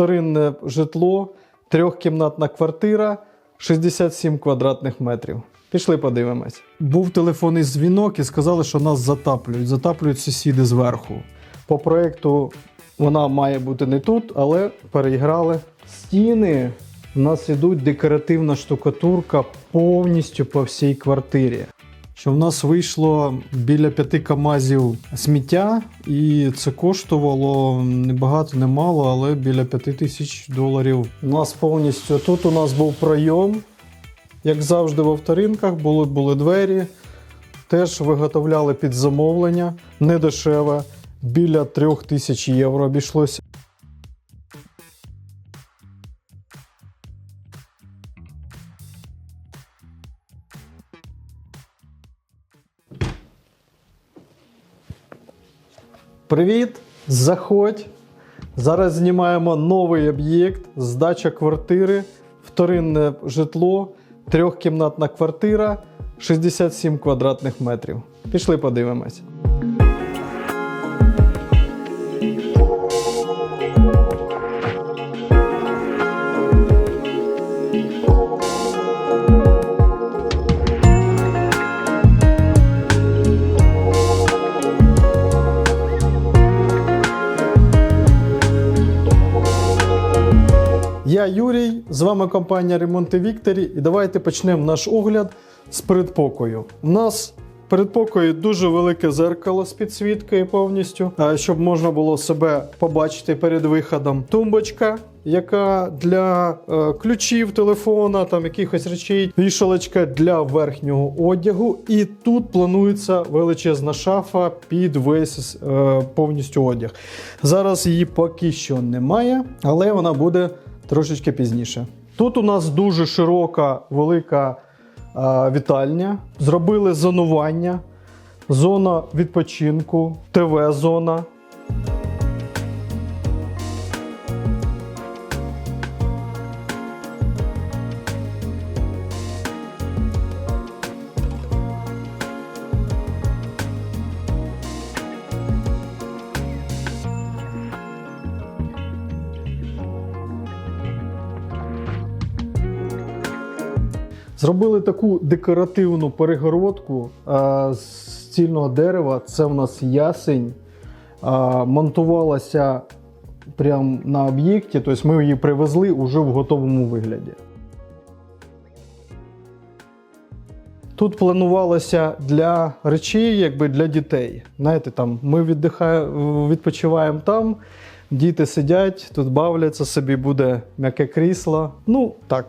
вторинне житло, трьохкімнатна квартира, 67 квадратних метрів. Пішли подивимось. Був телефонний дзвінок і сказали, що нас затаплюють. Затаплюють сусіди зверху. По проєкту вона має бути не тут, але переіграли. Стіни у нас ідуть декоративна штукатурка повністю по всій квартирі. Що в нас вийшло біля п'яти камазів сміття, і це коштувало не багато, не мало, але біля п'яти тисяч доларів. У нас повністю тут у нас був пройом, як завжди, в авторинках були, були двері. Теж виготовляли під замовлення, недешеве, біля трьох тисяч євро обійшлося. Привіт! Заходь! Зараз знімаємо новий об'єкт, здача квартири, вторинне житло, трьохкімнатна квартира, 67 квадратних метрів. Пішли подивимось. Я Юрій, з вами компанія Ремонти Вікторі, і давайте почнемо наш огляд з передпокою. У нас в передпокої дуже велике зеркало з підсвіткою повністю, щоб можна було себе побачити перед виходом. Тумбочка, яка для е, ключів телефона, там якихось речей, вішалочка для верхнього одягу. І тут планується величезна шафа під весь е, повністю одяг. Зараз її поки що немає, але вона буде трошечки пізніше. Тут у нас дуже широка, велика е, вітальня. Зробили зонування, зона відпочинку, ТВ-зона. Зробили таку декоративну перегородку а, з стільного дерева. Це в нас ясень. А, монтувалася прямо на об'єкті, тобто ми її привезли уже в готовому вигляді. Тут планувалося для речей, якби для дітей. Знаєте, там ми віддихаємо, відпочиваємо там, діти сидять, тут бавляться, собі буде м'яке крісло. Ну, так,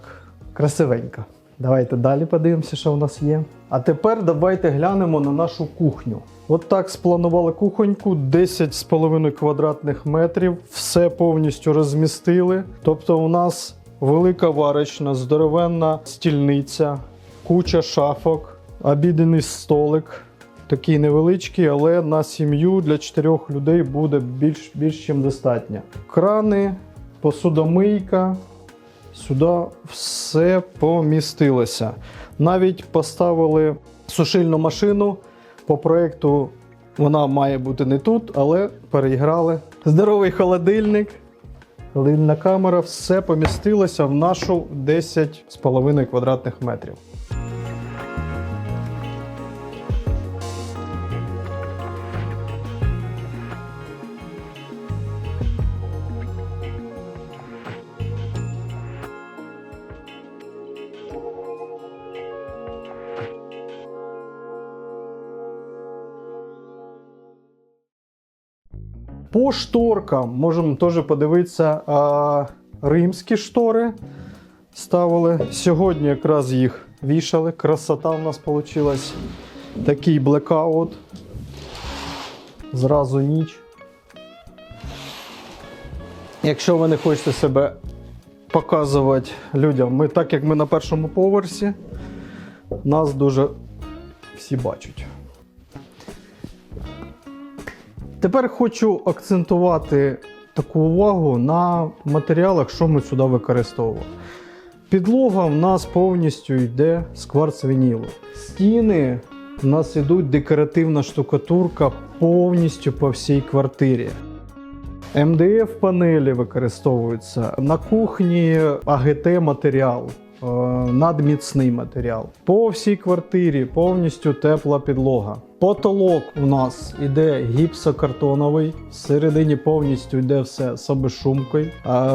красивенько. Давайте далі подивимося, що в нас є. А тепер давайте глянемо на нашу кухню. От так спланували кухоньку, 10,5 квадратних метрів, все повністю розмістили. Тобто, у нас велика варочна, здоровенна стільниця, куча шафок, обідний столик. Такий невеличкий, але на сім'ю для чотирьох людей буде більш, більш чим достатньо. Крани, посудомийка, Сюди все помістилося. Навіть поставили сушильну машину. По проєкту вона має бути не тут, але переіграли. Здоровий холодильник, холодильна камера, все помістилося в нашу 10,5 квадратних метрів. По шторкам можемо теж подивитися а, римські штори ставили. Сьогодні якраз їх вішали. Красота в нас вийшла. Такий блекаут. Зразу ніч. Якщо ви не хочете себе показувати людям, ми, так як ми на першому поверсі, нас дуже всі бачать. Тепер хочу акцентувати таку увагу на матеріалах, що ми сюди використовували. Підлога в нас повністю йде з кварцвінілу. Стіни в нас йдуть декоративна штукатурка повністю по всій квартирі. МДФ панелі використовуються. На кухні АГТ матеріал. е, Надміцний матеріал. По всій квартирі повністю тепла підлога. Потолок у нас іде гіпсокартоновий, всередині повністю йде все з обешумкою,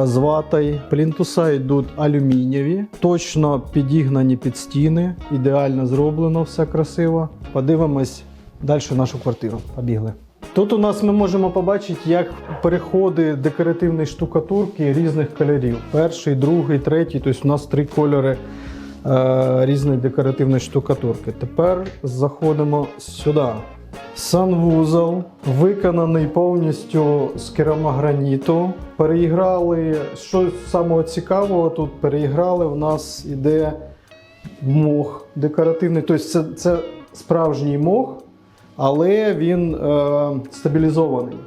з ватою. Плінтуса йдуть алюмінієві, точно підігнані під стіни, ідеально зроблено, все красиво. Подивимось далі нашу квартиру. Побігли. Тут у нас ми можемо побачити, як переходи декоративної штукатурки різних кольорів. Перший, другий, третій. Тобто у нас три кольори різної декоративної штукатурки. Тепер заходимо сюди. Санвузол виконаний повністю з керамограніту. Переіграли, що самого цікавого тут переіграли. У нас іде мох декоративний. Тобто це, це справжній мох, але він е, стабілізований.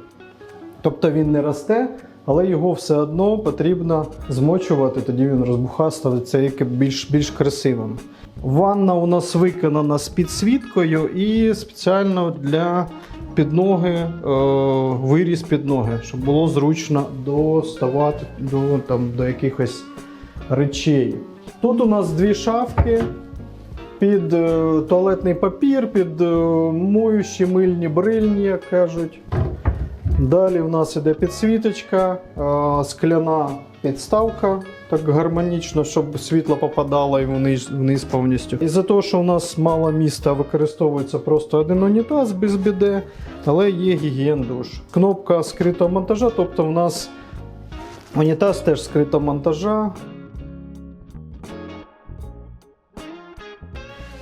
Тобто він не росте, але його все одно потрібно змочувати, тоді він розбуха, як більш, більш красивим. Ванна у нас виконана з підсвіткою і спеціально для підноги е, виріз підноги, щоб було зручно доставати до, там, до якихось речей. Тут у нас дві шафки під е, туалетний папір, під е, моющі мильні брильні, як кажуть. Далі в нас іде підсвіточка, скляна підставка, так гармонічно, щоб світло попадало і вниз, вниз повністю. Із-за того, що у нас мало міста, використовується просто один унітаз без біде, але є гігієн душ. Кнопка скритого монтажа, тобто в нас унітаз теж скритого монтажа.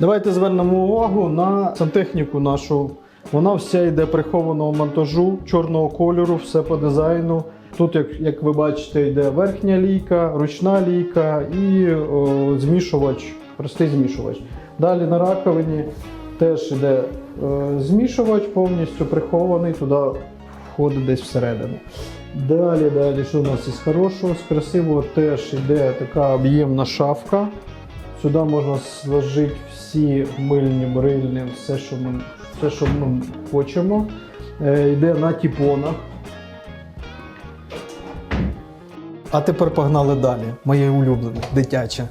Давайте звернемо увагу на сантехніку нашу. Вона вся йде прихованого монтажу чорного кольору, все по дизайну. Тут, як, як ви бачите, йде верхня лійка, ручна лійка і о, змішувач, простий змішувач. Далі на раковині теж йде е, змішувач повністю прихований, туди входить десь всередину. Далі, далі, що у нас із хорошого, з красивого теж йде така об'ємна шафка. Сюди можна сложити всі мильні, брильні, все, що ми, все, що ми хочемо. Е, йде на тіпонах. А тепер погнали далі. Моє улюблене, дитяче.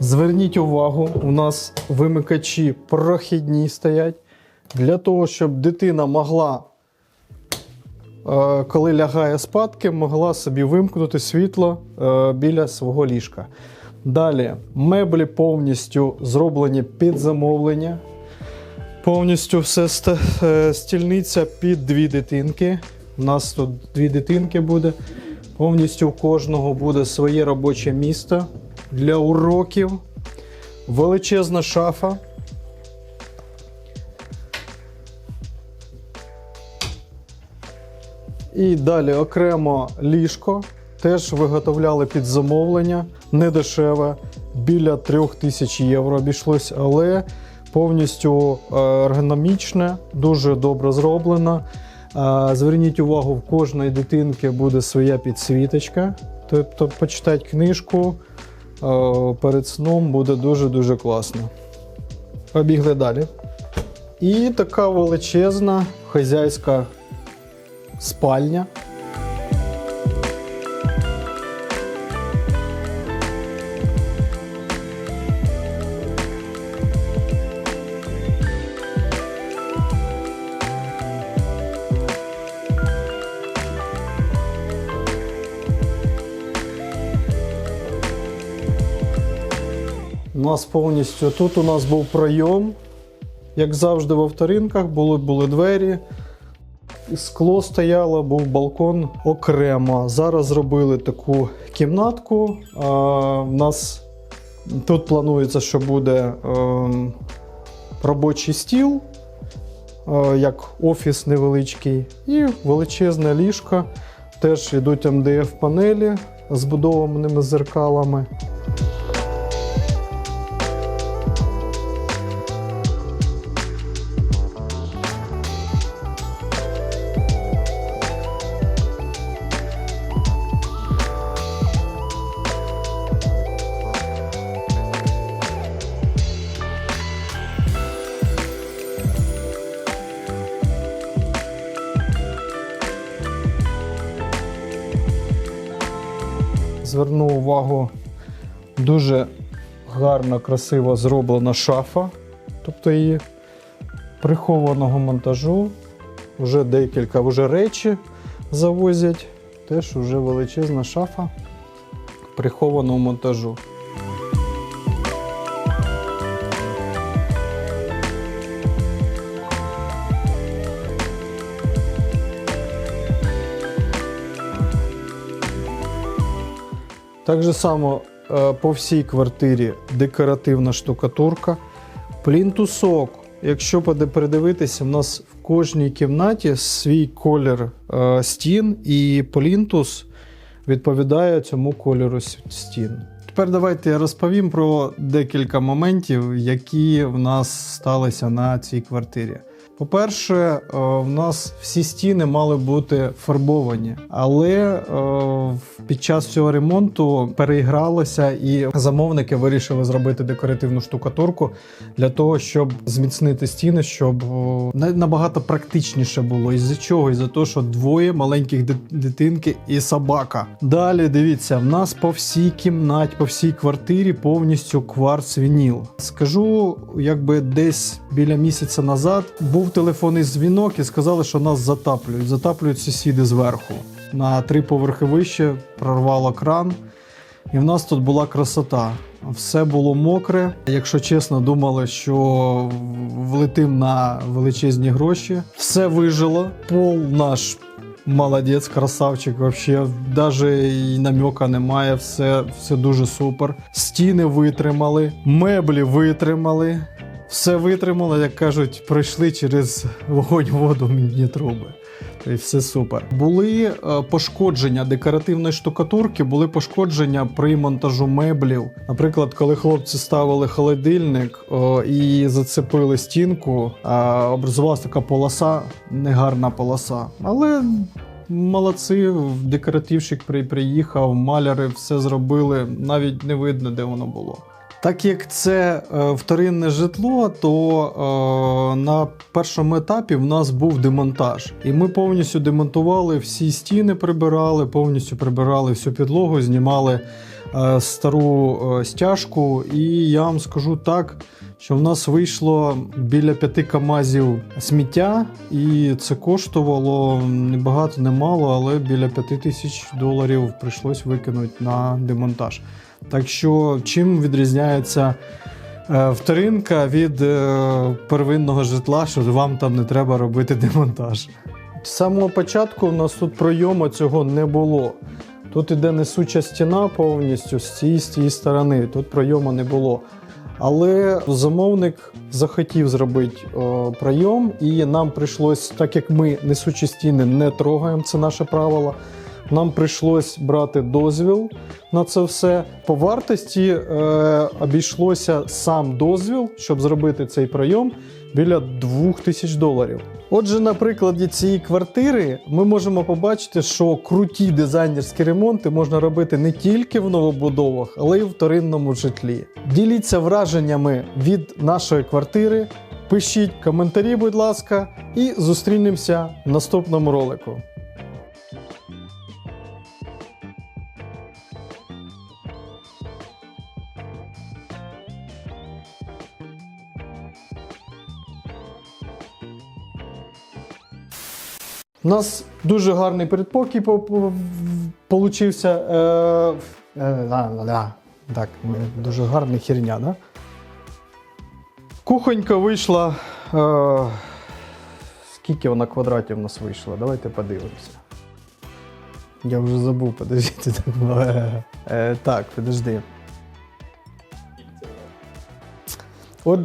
Зверніть увагу, у нас вимикачі прохідні стоять для того, щоб дитина могла, е, коли лягає спадки, могла собі вимкнути світло е, біля свого ліжка. Далі меблі повністю зроблені під замовлення. Повністю все е, стільниця під дві дитинки. У нас тут дві дитинки буде. Повністю у кожного буде своє робоче місто для уроків. Величезна шафа. І далі окремо ліжко. Теж виготовляли під замовлення, не дешеве, біля 3000 євро обійшлось, але повністю е, ергономічне, дуже добре зроблено. Е, Зверніть увагу, в кожної дитинки буде своя підсвіточка. Тобто почитати книжку е, перед сном буде дуже-дуже класно. Побігли далі. І така величезна хазяйська спальня. У нас повністю тут у нас був пройом. Як завжди, в авторинках були, були двері. Скло стояло, був балкон окремо. Зараз зробили таку кімнатку. А, у нас тут планується, що буде ем, робочий стіл, е, як офіс невеличкий, і величезне ліжко. Теж йдуть МДФ-панелі з будованими зеркалами. Зверну увагу, дуже гарно, красиво зроблена шафа, тобто її прихованого монтажу. Вже декілька вже речі завозять. Теж вже величезна шафа прихованого монтажу. Так же само е, по всій квартирі декоративна штукатурка. Плінтусок. Якщо передивитися, в нас в кожній кімнаті свій колір е, стін, і плінтус відповідає цьому кольору стін. Тепер давайте я розповім про декілька моментів, які в нас сталися на цій квартирі. По-перше, е, в нас всі стіни мали бути фарбовані, але е, під час цього ремонту переігралося, і замовники вирішили зробити декоративну штукатурку для того, щоб зміцнити стіни, щоб набагато практичніше було. Із-за чого? Із-за того, що двоє маленьких дит- дитинки і собака. Далі дивіться, в нас по всій кімнаті, по всій квартирі повністю кварц вініл. Скажу, якби десь біля місяця назад був телефонний дзвінок і сказали, що нас затаплюють. Затаплюють сусіди зверху. На три поверхи вище прорвало кран. І в нас тут була красота. Все було мокре. Якщо чесно, думали, що влетим на величезні гроші. Все вижило. Пол наш молодець, красавчик. Вообще, навіть і намека немає. Все, все дуже супер. Стіни витримали, меблі витримали. Все витримало, як кажуть, пройшли через вогонь, воду мідні труби. І все супер. Були е, пошкодження декоративної штукатурки, були пошкодження при монтажу меблів. Наприклад, коли хлопці ставили холодильник о, і зацепили стінку, е, образувалася така полоса, негарна полоса. Але молодці, декоративщик при- приїхав, маляри все зробили, навіть не видно, де воно було. Так як це е, вторинне житло, то е, на першому етапі в нас був демонтаж. І ми повністю демонтували всі стіни, прибирали, повністю прибирали всю підлогу, знімали е, стару стяжку. І я вам скажу так, що в нас вийшло біля п'яти камазів сміття, і це коштувало не багато, не але біля п'яти тисяч доларів прийшлось викинути на демонтаж. Так що чим відрізняється е, вторинка від е, первинного житла, що вам там не треба робити демонтаж? З самого початку в нас тут пройому цього не було. Тут іде несуча стіна повністю з цієї з тієї сторони, тут пройому не було. Але замовник захотів зробити о, прийом, і нам прийшлось, так як ми несучі стіни не трогаємо, це наше правило. Нам прийшлось брати дозвіл на це все. По вартості е, обійшлося сам дозвіл, щоб зробити цей прийом біля 2000 доларів. Отже, на прикладі цієї квартири ми можемо побачити, що круті дизайнерські ремонти можна робити не тільки в новобудовах, але й в вторинному житлі. Діліться враженнями від нашої квартири, пишіть коментарі, будь ласка, і зустрінемося в наступному ролику. У нас дуже гарний передпокій по- по- получився. Е, е. Так, дуже гарна херня, да? Кухонька вийшла. Е, скільки вона квадратів у нас вийшла? Давайте подивимося. Я вже забув, подождіть. Так, подожди. От